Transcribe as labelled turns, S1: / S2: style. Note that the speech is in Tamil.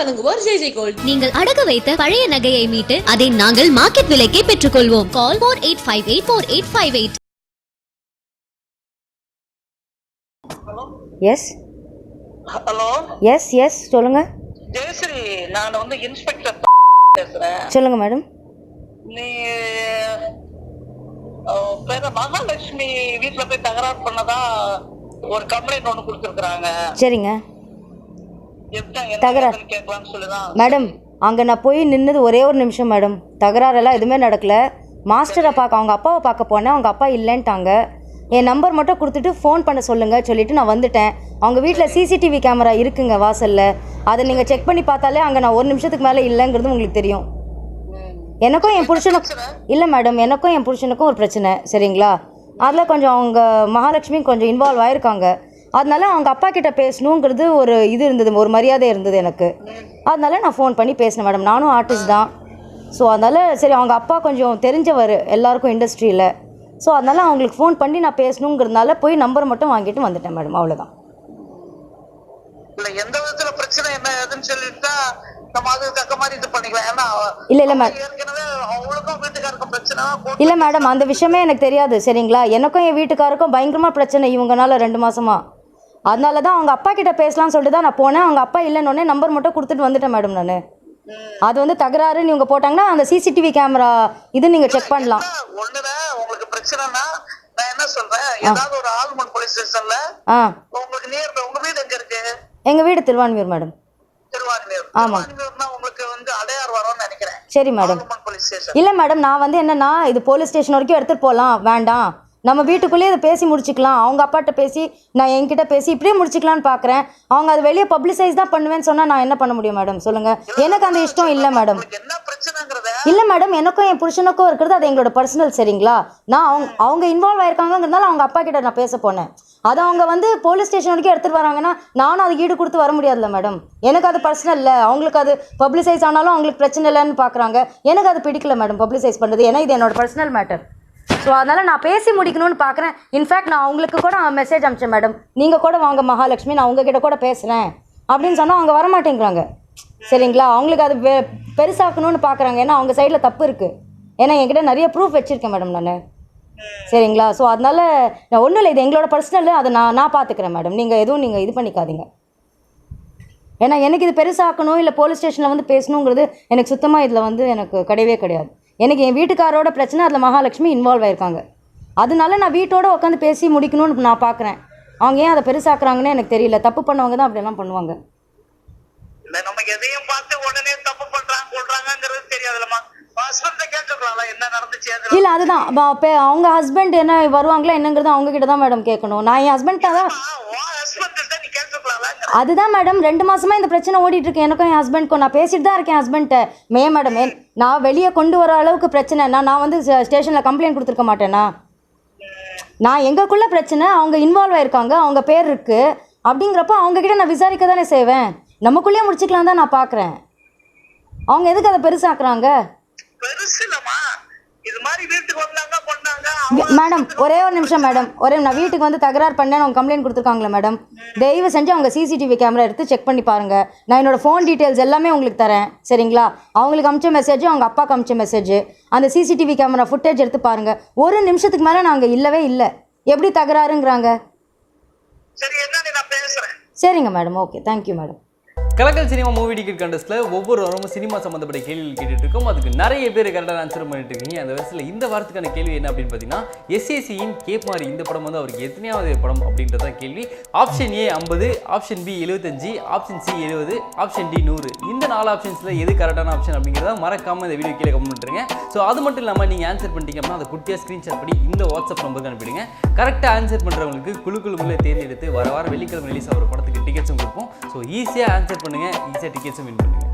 S1: வழங்குவோர் ஜெய் ஜெய் கோல்ட்.
S2: நீங்கள் அடகு வைத்த பழைய நகையை மீட்டு அதை நாங்கள் மார்க்கெட் விலைக்கே பெற்றுக்கொள்வோம். Call four eight five eight four eight five eight
S3: yes
S4: hello
S3: yes yes சொல்லுங்க.
S4: ஜெயஸ்ரீ நான் வந்து இன்ஸ்பெக்டர் பேசுறேன்.
S3: சொல்லுங்க மேடம்.
S4: நீ பேர மகாலட்சுமி வீட்டுல போய் தகராறு பண்ணதா ஒரு கம்ப்ளைண்ட் ஒண்ணு கொடுத்துருக்காங்க
S3: சரிங்க. தகராறு. மேடம் அங்கே நான் போய் நின்னது ஒரே ஒரு நிமிஷம் மேடம். தகராறெல்லாம் எதுவுமே நடக்கல. மாஸ்டரை பார்க்க அவங்க அப்பாவை பார்க்க போனேன். அவங்க அப்பா இல்லைன்ட்டாங்க. என் நம்பர் மட்டும் கொடுத்துட்டு ஃபோன் பண்ண சொல்லுங்க சொல்லிட்டு நான் வந்துட்டேன். அவங்க வீட்டில் சிசிடிவி கேமரா இருக்குங்க வாசலில். அதை நீங்கள் செக் பண்ணி பார்த்தாலே அங்கே நான் ஒரு நிமிஷத்துக்கு மேலே இல்லைங்கிறது உங்களுக்கு தெரியும். எனக்கும் என் புருஷனுக்கும் இல்லை மேடம். எனக்கும் என் புருஷனுக்கும் ஒரு பிரச்சனை. சரிங்களா? அதில் கொஞ்சம் அவங்க மகாலட்சுமி கொஞ்சம் இன்வால்வ் ஆயிருக்காங்க. அதனால அவங்க அப்பா கிட்ட பேசணுங்கிறது ஒரு இது இருந்தது ஒரு மரியாதை இருந்தது எனக்கு. அதனால நான் ஃபோன் பண்ணி பேசினேன் மேடம் நானும் ஆர்டிஸ்ட் தான். ஸோ அதனால சரி அவங்க அப்பா கொஞ்சம் தெரிஞ்சவர் எல்லாருக்கும் இண்டஸ்ட்ரியில் ஸோ அதனால அவங்களுக்கு ஃபோன் பண்ணி நான் பேசணுங்கிறதுனால போய் நம்பர் மட்டும் வாங்கிட்டு வந்துட்டேன் மேடம் அவ்வளோதான்
S4: இல்ல எந்த விதத்துல பிரச்சனை என்ன ஏதுன்னு சொல்லிட்டா
S3: இல்லை இல்லை மேடம் இல்லை மேடம் அந்த விஷயமே எனக்கு தெரியாது சரிங்களா? எனக்கும் என் வீட்டுக்காருக்கும் பயங்கரமாக பிரச்சனை இவங்கனால ரெண்டு மாசமா. அதனால தான் அவங்க அப்பா கிட்ட பேசலாம்னு சொல்லிட்டு தான் நான் போனேன். அவங்க அப்பா இல்லைன்னொடனே நம்பர் மட்டும் கொடுத்துட்டு வந்துட்டேன் மேடம் நான். அது வந்து தகராறுன்னு இவங்க போட்டாங்கன்னா அந்த சிசிடிவி கேமரா இது நீங்கள் செக் பண்ணலாம்.
S4: ஒண்ணுல உங்களுக்கு பிரச்சனைனா நான் என்ன சொல்றேன்? ஏதாவது ஒரு ஆல்மன் போலீஸ் ஸ்டேஷன்ல உங்களுக்கு நியர் உங்க வீடு எங்க இருக்கு?
S3: எங்கள் வீடு திருவான்மியூர் மேடம்
S4: திருவான்மியூர்.
S3: ஆமா.
S4: உங்களுக்கு வந்து அடையார் வரும்னு நினைக்கிறேன்.
S3: சரி மேடம் இல்லை மேடம் நான் வந்து என்னன்னா இது போலீஸ் ஸ்டேஷன் வரைக்கும் எடுத்துகிட்டு போகலாம் வேண்டாம். நம்ம வீட்டுக்குள்ளேயே இதை பேசி முடிச்சுக்கலாம். அவங்க அப்பாட்ட பேசி நான் என்கிட்ட பேசி இப்படியே முடிச்சுக்கலான்னு பார்க்குறேன் அவங்க அது வெளியே பப்ளிசைஸ் தான் பண்ணுவேன்னு சொன்னால் நான் என்ன பண்ண முடியும் மேடம் சொல்லுங்கள் எனக்கு அந்த இஷ்டம் இல்லை மேடம் இல்லை மேடம் எனக்கும் என் புருஷனுக்கும் இருக்கிறது அது எங்களோட பர்சனல் சரிங்களா? நான் அவங்க அவங்க இன்வால்வ் ஆயிருக்காங்கங்கிறதுனால அவங்க அப்பா கிட்ட நான் பேச போனேன். அதை அவங்க வந்து போலீஸ் ஸ்டேஷன் வரைக்கும் எடுத்துகிட்டு வராங்கன்னா நானும் அதுக்கு ஈடு கொடுத்து வர முடியாதுல்ல மேடம் எனக்கு அது பர்சனல் இல்லை. அவங்களுக்கு அது பப்ளிசைஸ் ஆனாலும் அவங்களுக்கு பிரச்சனை இல்லைன்னு பார்க்குறாங்க எனக்கு அது பிடிக்கல மேடம் பப்ளிசைஸ் பண்ணுறது ஏன்னா இது என்னோட பர்சனல் மேட்டர் ஸோ அதனால் நான் பேசி முடிக்கணும்னு பார்க்குறேன் இன்ஃபேக்ட் நான் அவங்களுக்கு கூட மெசேஜ் அனுப்பிச்சேன் மேடம் நீங்கள் கூட வாங்க மகாலட்சுமி. நான் உங்ககிட்ட கூட பேசுகிறேன் அப்படின்னு சொன்னால் அவங்க வரமாட்டேங்கிறாங்க. சரிங்களா? அவங்களுக்கு அது பெ பெருசாக்கணும்னு பார்க்குறாங்க ஏன்னா அவங்க சைடில் தப்பு இருக்குது ஏன்னா என்கிட்ட நிறைய ப்ரூஃப் வச்சுருக்கேன் மேடம் நான். சரிங்களா? ஸோ அதனால் நான் ஒன்றும் இல்லை. இது எங்களோட பர்சனல் அதை நான் நான் பார்த்துக்கிறேன் மேடம் நீங்கள் எதுவும் நீங்கள் இது பண்ணிக்காதீங்க. ஏன்னா எனக்கு இது பெருசாக்கணும். இல்லை போலீஸ் ஸ்டேஷனில் வந்து பேசணுங்கிறது எனக்கு சுத்தமாக இதில் வந்து எனக்கு கிடையவே கிடையாது. எனக்கு என் வீட்டுக்காரோட பிரச்சனை அதில் மகாலட்சுமி இன்வால்வ் ஆயிருக்காங்க. அதனால நான் வீட்டோட உட்காந்து பேசி முடிக்கணும்னு நான் பார்க்குறேன் அவங்க ஏன் அதை பெருசாக்குறாங்கன்னு எனக்கு தெரியல. தப்பு பண்ணவங்க தான் அப்படியெல்லாம் பண்ணுவாங்க.
S4: இல்ல எதையும் பார்த்து உடனே தப்பு பண்றாங்க ஹஸ்பண்ட
S3: இல்லை அதுதான். அவங்க ஹஸ்பண்ட் என்ன வருவாங்களா என்னங்கிறது அவங்க கிட்ட தான் மேடம் கேட்கணும். நான் என் ஹஸ்பண்ட்டை தான் அதுதான் மேடம் ரெண்டு மாசமா இந்த பிரச்சனை ஓடிட்டு இருக்கு எனக்கும் என் ஹஸ்பண்ட்க்கும் நான் பேசிட்டு தான் இருக்கேன் ஹஸ்பண்ட்ட மே மேடம் நான் வெளியே கொண்டு வர அளவுக்கு பிரச்சனை. நான் வந்து ஸ்டேஷனில் கம்ப்ளைண்ட் கொடுத்துருக்க மாட்டேனா? நான் எங்களுக்குள்ள பிரச்சனை. அவங்க இன்வால்வ் ஆயிருக்காங்க. அவங்க பேர் இருக்கு. அப்படிங்கிறப்போ அவங்க கிட்ட நான் விசாரிக்க தானே செய்வேன். நமக்குள்ளேயே முடிச்சுக்கலாம் தான் நான் பார்க்குறேன் அவங்க எதுக்கு அதை பெருசாக்குறாங்க?
S4: பெருசு
S3: மேடம் ஒரே ஒரு நிமிஷம் மேடம். ஒரே நான் வீட்டுக்கு வந்து தகராறு பண்ணேன் அவங்க கம்ப்ளைண்ட் கொடுத்துருக்காங்களே மேடம். தயவு செஞ்சு அவங்க சிசிடிவி கேமரா எடுத்து செக் பண்ணி பாருங்க. நான் என்னோட ஃபோன் டீட்டெயில்ஸ் எல்லாமே உங்களுக்கு தரேன். சரிங்களா? அவங்களுக்கு அமிச்ச மெசேஜ் அவங்க அப்பாவுக்கு அமிச்ச மெசேஜ் அந்த சிசிடிவி கேமரா ஃபுட்டேஜ் எடுத்து பாருங்க. ஒரு நிமிஷத்துக்கு மேலே நாங்கள் இல்லவே இல்லை. எப்படி தகராறுங்கிறாங்க? சரிங்க madam. Okay thank you madam.
S5: Kalakkal cinema movie ticket கண்டஸ்ட்டில் ஒவ்வொரு வாரமும் சினிமா சம்மந்தப்பட்ட கேள்விகள் கேட்டுட்டு இருக்கோம் அதுக்கு நிறைய பேர் கரெக்டாக ஆன்சர் பண்ணிட்டு இருக்கீங்க அந்த வயசில் இந்த வாரத்துக்கான கேள்வி என்ன அப்படின்னு பார்த்தீங்கன்னா எஸ்ஏசியின் கேப் மாதிரி இந்த படம் வந்து அவருக்கு எத்தனையாவது படம் அப்படின்றத கேள்வி. ஆப்ஷன் ஏ ஐம்பது ஆப்ஷன் பி எழுபத்தஞ்சு ஆப்ஷன் சி எழுபது ஆப்ஷன் டி நூறு. இந்த நாலு ஆப்ஷன்ஸில் எது கரெக்டான ஆப்ஷன் அப்படிங்கிறத மறக்காம இந்த வீடியோ கீழே கமெண்ட் பண்ணுறீங்க ஸோ அது மட்டும் இல்லாமல் நீங்கள் ஆன்சர் பண்ணிட்டீங்க அப்படின்னா அதை குட்டியாக ஸ்க்ரீன்ஷாட் பண்ணி இந்த வாட்ஸ்அப் நம்பருக்கு அனுப்பிடுங்க. கரெக்டாக ஆன்சர் பண்ணுறவங்களுக்கு குழு குழுமுள்ள தேர்ந்தெடுத்து வர வாரம் வெள்ளிக்கிழமை ரிலீஸ் ஆகிற படத்துக்கு டிக்கெட்ஸும் கொடுப்போம். ஸோ ஈஸியாக ஆன்சர் பண்ணுங்கள் ஈஸியாக டிக்கெட்ஸும் வின் பண்ணுங்கள்